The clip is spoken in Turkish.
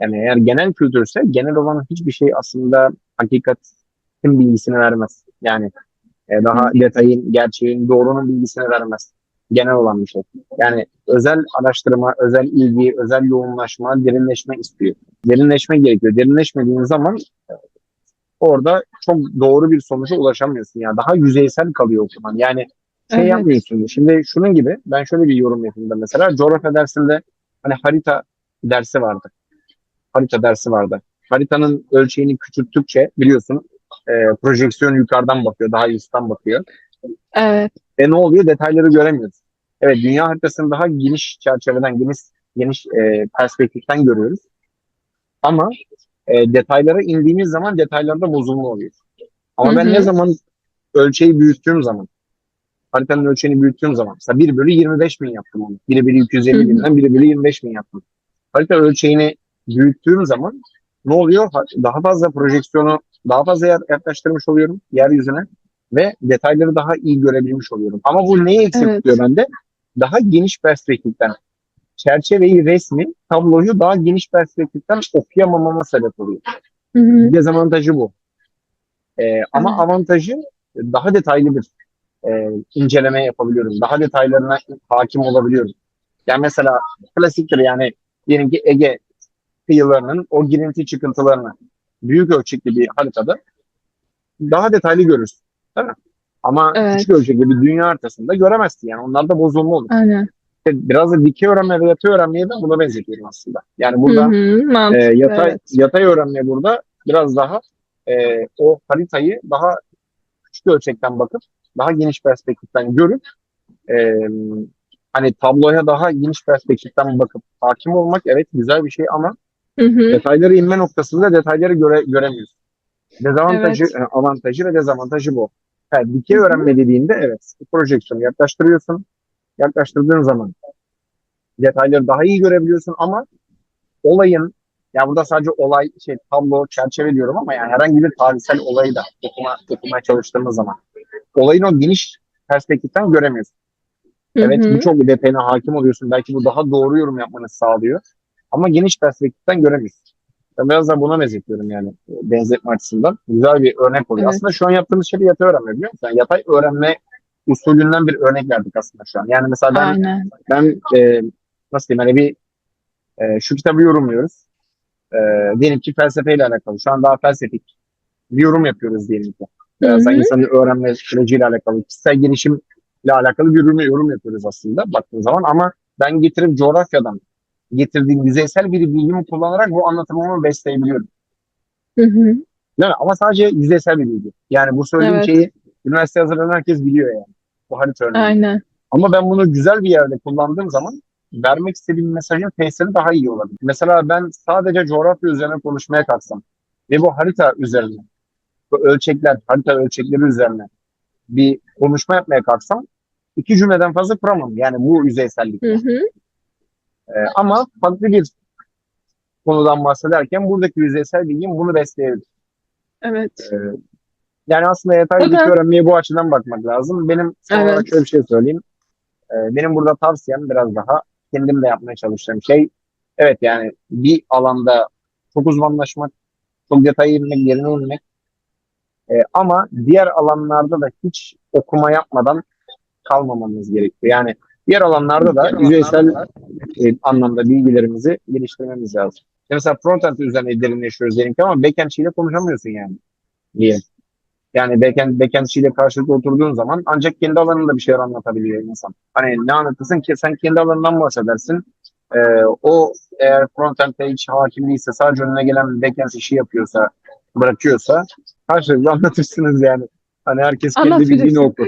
Yani eğer genel kültürse genel olan hiçbir şey aslında hakikatin bilgisini vermez. Yani e, daha detayın, gerçeğin, doğrunun bilgisini vermez. Genel olan bir şey. Yani özel araştırma, özel ilgi, özel yoğunlaşma, derinleşme istiyor. Derinleşme gerekiyor. Derinleşmediğin zaman e, orada çok doğru bir sonuca ulaşamıyorsun. Yani daha yüzeysel kalıyor okuman. Yani şey Evet. yapmıyorsun. Şimdi şunun gibi ben şöyle bir yorum yapayım da mesela coğrafya dersinde hani harita dersi vardı. Harita dersi vardı. Haritanın ölçeğini küçülttükçe biliyorsun e, projeksiyon yukarıdan bakıyor, daha üstten bakıyor. Evet. Ve ne oluyor? Detayları göremiyoruz. Evet, dünya haritasını daha geniş çerçeveden, geniş geniş e, perspektiften görüyoruz. Ama e, detaylara indiğimiz zaman detaylarda bozulma oluyor. Ama Hı ben ne zaman ölçeği büyüttüğüm zaman, haritanın ölçeğini büyüttüğüm zaman, mesela 1 bölü 25 bin yaptım onu. 1 bölü 250 Hı hı. binden 1 bölü 25 bin yaptım. Harita ölçeğini büyüttüğüm zaman ne oluyor? Ha- Daha fazla projeksiyonu daha fazla yer- yaklaştırmış oluyorum yeryüzüne ve detayları daha iyi görebilmiş oluyorum. Ama bu neyi eksik Evet. tutuyor bende? Daha geniş perspektiften çerçeveyi, resmi, tabloyu daha geniş perspektiften okuyamamama sebep oluyor. Hı hı. Dezavantajı bu. Ee, ama Evet. avantajı daha detaylı bir e, inceleme yapabiliyorum. Daha detaylarına hakim olabiliyorum. Yani mesela klasiktir yani diyelim ki Ege kıyılarının o girinti çıkıntılarını büyük ölçekli bir haritada daha detaylı görürsün. Değil mi? Ama Evet. küçük ölçekli bir dünya haritasında göremezsin. Yani onlarda bozulma olur. Aynen. İşte Biraz da dikey öğrenme ve yatay öğrenmeye de buna benzetiyorum aslında. Yani Hı burada hı. e, Mantıklı. yatay, evet. yatay öğrenme burada biraz daha e, o haritayı daha küçük ölçekten bakıp daha geniş perspektiften görüp e, hani tabloya daha geniş perspektiften bakıp hakim olmak evet güzel bir şey ama Hı hı. detayları inme noktasında detayları göre, göremiyorsun. Dezavantajı, Evet. e, avantajı ve dezavantajı bu. Ha, dikey Hı hı. öğrenme dediğinde evet projeksiyonu yaklaştırıyorsun. Yaklaştırdığın zaman detayları daha iyi görebiliyorsun ama olayın ya burada sadece olay şey tablo çerçeve diyorum ama yani herhangi bir tarihsel olayı da okuma, okumaya çalıştığımız zaman olayın o geniş perspektiften göremiyorsun. Evet birçok detayına hakim oluyorsun. Belki bu daha doğru yorum yapmanı sağlıyor. Ama geniş perspektiften göremiyorsun. Ben biraz da buna benzetiyorum yani e, benzetme açısından. Güzel bir örnek oluyor. Evet. Aslında şu an yaptığımız şey yatay öğrenme biliyor musun? Yani yatay öğrenme usulünden bir örnek verdik aslında şu an. Yani mesela ben Aynen. ben e, nasıl diyeyim hani bir e, şu kitabı yorumluyoruz. E, diyelim ki felsefeyle alakalı. Şu an daha felsefik bir yorum yapıyoruz diyelim ki. Biraz da insanın öğrenme süreciyle alakalı, kişisel gelişimle alakalı bir yorum, yorum yapıyoruz aslında baktığın zaman. Ama ben getirip coğrafyadan getirdiğim yüzeysel bir bilgimi kullanarak bu anlatımımı besleyebiliyorum. Hı hı. Değil mi? Ama sadece yüzeysel bir bilgi. Yani bu söylediğim Evet. şeyi üniversite hazırlanan herkes biliyor yani. Bu harita örneği. Aynen. Ama ben bunu güzel bir yerde kullandığım zaman vermek istediğim mesajın tesiri daha iyi olabilir. Mesela ben sadece coğrafya üzerine konuşmaya kalksam ve bu harita üzerine, bu ölçekler, harita ölçekleri üzerine bir konuşma yapmaya kalksam iki cümleden fazla kuramam. Yani bu yüzeysellik. Hı hı. Ee, ama farklı bir konudan bahsederken buradaki yüzeysel bilgim bunu besleyebilir. Evet. Ee, yani aslında yatay O bilgi öğrenmeye bu açıdan bakmak lazım. Benim son Evet. olarak şöyle bir şey söyleyeyim. Ee, benim burada tavsiyem biraz daha kendim de yapmaya çalıştığım şey evet yani bir alanda çok uzmanlaşmak, çok detaya inmek, yerine inmek Ee, ama diğer alanlarda da hiç okuma yapmadan kalmamamız gerekiyor. Yani diğer alanlarda da yüzeysel e, anlamda bilgilerimizi geliştirmemiz lazım. Mesela frontend üzerine derinleşiyoruz diyelim ki ama backendçiyle konuşamıyorsun yani diye. Yani backend, backendçiyle karşılıklı oturduğun zaman ancak kendi alanında bir şeyler anlatabiliyor insan. Hani ne anlatırsın ki sen kendi alanından bahsedersin. Ee, o eğer frontend'de hiç hakim değilse sadece önüne gelen backend işi yapıyorsa, bırakıyorsa karşılıklı anlatırsınız yani. Hani herkes kendi bildiğini okur.